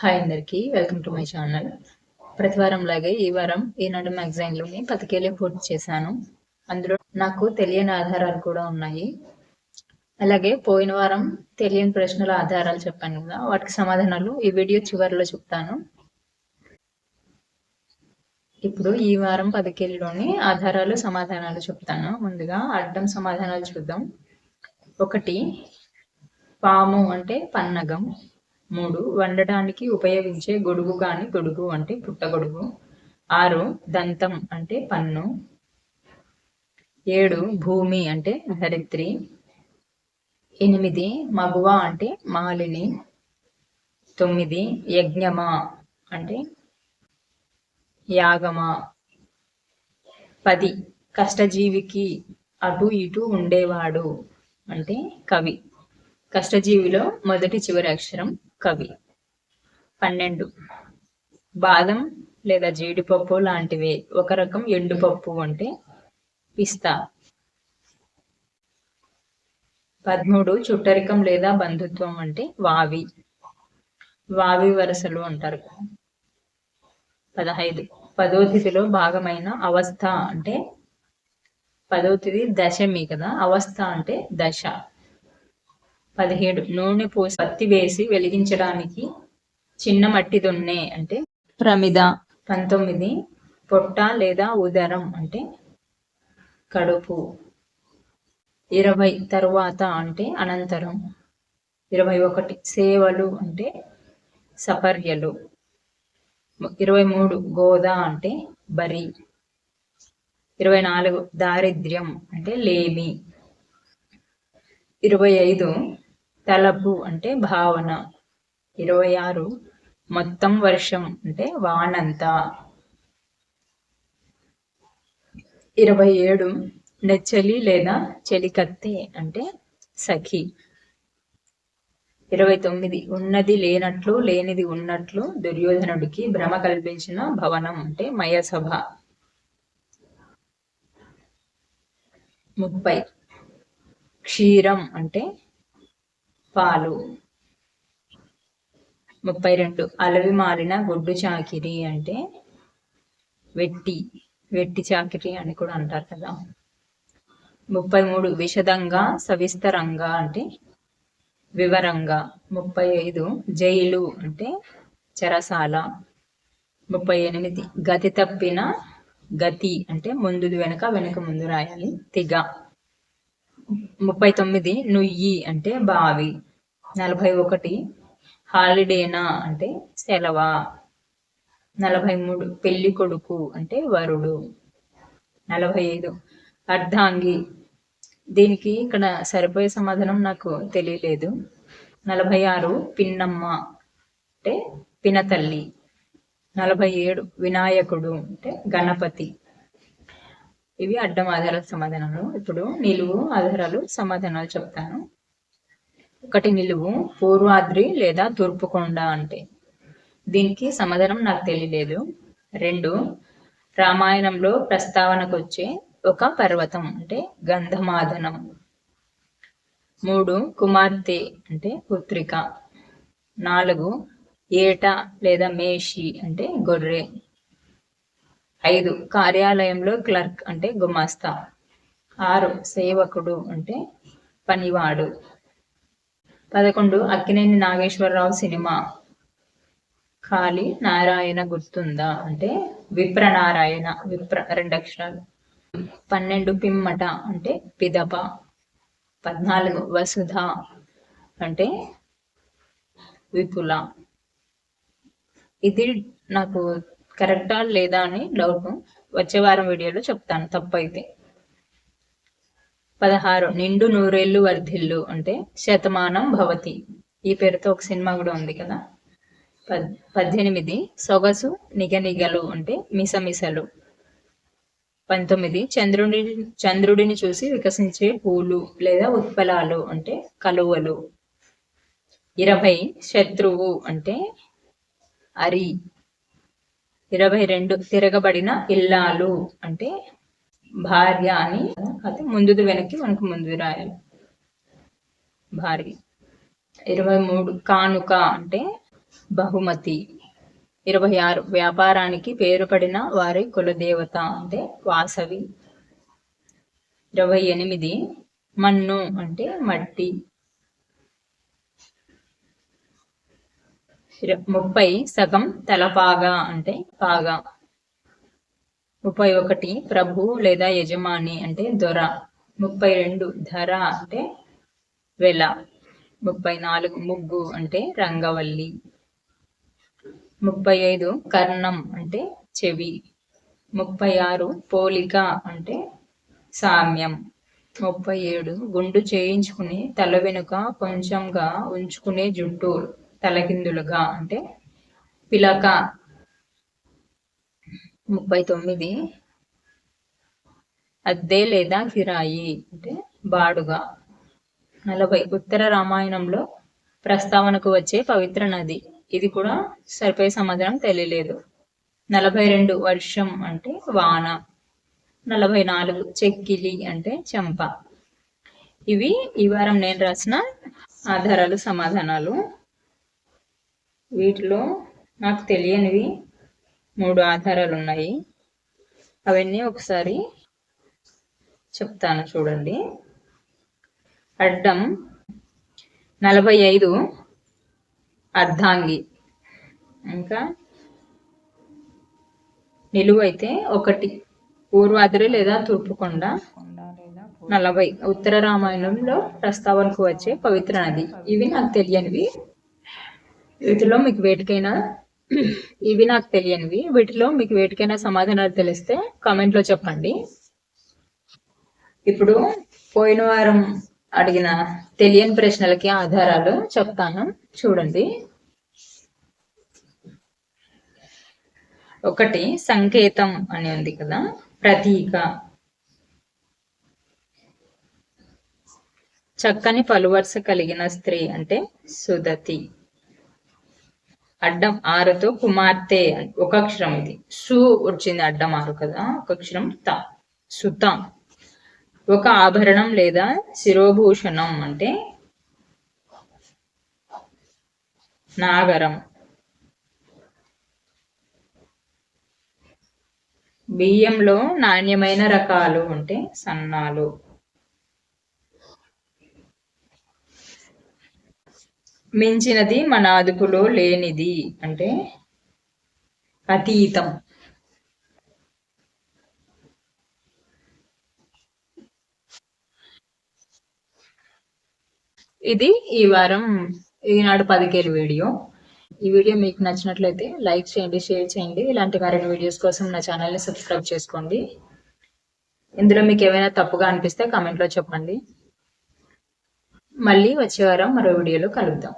Hi అందరికీ welcome to my channel. ప్రతి వారం లాగే ఈ వారం ఈనాడు మ్యాగజైన్లోని పతికేలే పూర్తి చేశాను. అందులో నాకు తెలియని ఆధారాలు కూడా ఉన్నాయి. అలాగే పోయిన వారం తెలియని ప్రశ్నల ఆధారాలు చెప్పాను కదా వాటికి సమాధానాలు ఈ వీడియో చివరిలో చెప్తాను. ఇప్పుడు ఈ వారం పదికేలిలోని ఆధారాలు సమాధానాలు చెప్తాను. ముందుగా అడ్డం సమాధానాలు చూద్దాం. ఒకటి పాము అంటే పన్నగం. మూడు వండడానికి ఉపయోగించే గొడుగు కాని గొడుగు అంటే పుట్టగొడుగు ఆరు దంతం అంటే పన్ను. ఏడు భూమి అంటే ధరిత్రి ఎనిమిది మగువ అంటే మాలిని. తొమ్మిది యజ్ఞమా అంటే యాగమా. పది కష్టజీవికి అటు ఇటు ఉండేవాడు అంటే కవి. కష్టజీవిలో మొదటి చివరి అక్షరం కవి. పన్నెండు. బాదం లేదా జీడిపప్పు లాంటివే. ఒక రకం ఎండుపప్పు అంటే పిస్తా. పదమూడు. చుట్టరికం లేదా బంధుత్వం అంటే వావి. వావి వరసలు అంటారు. పదహైదు. పదోతిథిలో భాగమైన అవస్థ అంటే పదోతిథి దశమి కదా అవస్థ అంటే దశ. పదిహేడు. నూనె పోసి పత్తి వేసి వెలిగించడానికి చిన్న మట్టి దొన్నే అంటే ప్రమిద పంతొమ్మిది. పొట్ట లేదా ఉదరం అంటే కడుపు. ఇరవై తరువాత అంటే అనంతరం. ఇరవై ఒకటి. సేవలు అంటే సపర్యలు. ఇరవై మూడు. గోదా అంటే బరి. ఇరవై నాలుగు. దారిద్ర్యం అంటే లేమి. ఇరవై ఐదు. తలపు అంటే భావన. ఇరవై ఆరు మొత్తం వర్షం అంటే వానంతా. ఇరవై ఏడు నెచ్చలి లేదా చెలికత్తె అంటే సఖి. ఇరవై తొమ్మిది ఉన్నది లేనట్లు లేనిది ఉన్నట్లు దుర్యోధనుడికి భ్రమ కల్పించిన భవనం అంటే మయసభ. ముప్పై క్షీరం అంటే పాలు. ముప్పై రెండు అలవి మారిన గుడ్డు చాకిరి అంటే వెట్టి వెట్టి చాకిరి అని కూడా అంటారు కదా. ముప్పై మూడు విషదంగా సవిస్తరంగా అంటే వివరంగా. ముప్పై ఐదు జైలు అంటే చెరసాల. ముప్పై ఎనిమిది గతి తప్పిన గతి అంటే ముందు వెనక వెనుక ముందు రాయాలి. తిగ. ముప్పై తొమ్మిది నుయ్యి అంటే బావి. నలభై ఒకటి హాలిడేనా అంటే సెలవా? నలభై మూడు పెళ్ళి కొడుకు అంటే వరుడు. నలభై ఐదు అర్ధాంగి. దీనికి ఇక్కడ సరిపోయే సమాధానం నాకు తెలియలేదు. నలభై ఆరు పిన్నమ్మ అంటే పినతల్లి. నలభై ఏడు వినాయకుడు అంటే గణపతి. ఇవి అడ్డం ఆధారాల సమాధానాలు. ఇప్పుడు నిలువు ఆధారాలు సమాధానాలు చెప్తాను. ఒకటి నిలువు పూర్వాద్రి లేదా తూర్పుకొండ అంటే. దీనికి సమాధానం నాకు తెలియలేదు. రెండు రామాయణంలో ప్రస్తావనకు వచ్చే ఒక పర్వతం అంటే గంధమాదనం మూడు కుమార్తె అంటే పుత్రిక. నాలుగు ఏట లేదా మేషి అంటే గొర్రె. ఐదు కార్యాలయంలో క్లర్క్ అంటే గుమాస్తా. ఆరు సేవకుడు అంటే పనివాడు. పదకొండు అక్కినేని నాగేశ్వరరావు సినిమా. ఖాళీ నారాయణ గుర్తుందా? అంటే విప్ర నారాయణ విప్ర రెండు అక్షరాలు. పన్నెండు పిమ్మట అంటే పిదప పద్నాలుగు వసుధ అంటే విపుల. ఇది నాకు కరెక్టా లేదా అని డౌట్. వచ్చే వారం వీడియోలో చెప్తాను తప్పైతే. పదహారు నిండు నూరేళ్ళు వర్ధిల్లు అంటే శతమానం భవతి. ఈ పేరుతో ఒక సినిమా కూడా ఉంది కదా. పద్ పద్దెనిమిది సొగసు నిగనిగలు అంటే మిసమిసలు. పంతొమ్మిది చంద్రుడి చంద్రుడిని చూసి వికసించే పూలు లేదా ఉత్పలాలు అంటే కలువలు. ఇరవై శత్రువు అంటే అరి. ఇరవై రెండు తిరగబడిన ఇల్లాలు అంటే భార్య అని అది ముందుది వెనక్కి మనకు ముందు రాయాలి. భార్య. ఇరవై మూడు కానుక అంటే బహుమతి. ఇరవై ఆరు వ్యాపారానికి పేరుపడిన వారి కులదేవత అంటే వాసవి. ఇరవై ఎనిమిది మన్ను అంటే మట్టి. ముప్పై సగం తలపాగా అంటే పాగా. ముప్పై ఒకటి ప్రభు లేదా యజమాని అంటే దొర. ముప్పై రెండు ధర అంటే వెల. ముప్పై నాలుగు ముగ్గు అంటే రంగవల్లి. ముప్పై ఐదు కర్ణం అంటే చెవి. ముప్పై ఆరు పోలిక అంటే సామ్యం. ముప్పై ఏడు గుండు చేయించుకుని తల వెనుక కొంచెంగా ఉంచుకునే జుట్టు తలకిందులుగా అంటే పిలక ముప్పై తొమ్మిది. అద్దె లేదా కిరాయి అంటే బాడుగా. నలభై ఉత్తర రామాయణంలో ప్రస్తావనకు వచ్చే పవిత్ర నది. ఇది కూడా సరిపోయే సమాధానం తెలియలేదు. నలభై రెండు వర్షం అంటే వాన. నలభై నాలుగు చెక్కిలి అంటే చెంప. ఇవి ఈ వారం నేను రాసిన ఆధారాలు సమాధానాలు. వీటిలో నాకు తెలియనివి మూడు ఆధారాలు ఉన్నాయి అవన్నీ ఒకసారి చెప్తాను చూడండి. అడ్డం నలభై ఐదు అర్ధాంగి. ఇంకా నిలువైతే ఒకటి. పూర్వాద్రి లేదా తూర్పుకొండ నలభై. ఉత్తర రామాయణంలో ప్రస్తావనకు వచ్చే పవిత్ర నది. ఇవి నాకు తెలియనివి. వీటిలో మీకు వేటికైనా ఇవి నాకు తెలియనివి. వీటిలో మీకు వేటికైనా సమాధానాలు తెలిస్తే కామెంట్లో చెప్పండి. ఇప్పుడు పోయిన వారం అడిగిన తెలియని ప్రశ్నలకి ఆధారాలు చెప్తాను. చూడండి. ఒకటి సంకేతం అని ఉంది కదా. ప్రతీక. చక్కని పలువరుస కలిగిన స్త్రీ అంటే సుదతి అడ్డం ఆరుతో కుమార్తె ఒక అక్షరం ఇది. సు వచ్చింది అడ్డం ఆరు కదా? ఒక అక్షరం త. సుత. ఒక ఆభరణం లేదా శిరోభూషణం అంటే నాగరం. బియ్యంలో నాణ్యమైన రకాలు అంటే సన్నాలు. మించినది మన అదుపులో లేనిది అంటే అతీతం. ఇది ఈ వారం ఈనాడు పదికేలు వీడియో. ఈ వీడియో మీకు నచ్చినట్లయితే లైక్ చేయండి షేర్ చేయండి. ఇలాంటి మరిన్ని వీడియోస్ కోసం నా ఛానల్ని సబ్స్క్రైబ్ చేసుకోండి. ఇందులో మీకు ఏమైనా తప్పుగా అనిపిస్తే కామెంట్లో చెప్పండి. మళ్ళీ వచ్చే వారం మరో వీడియోలో కలుద్దాం.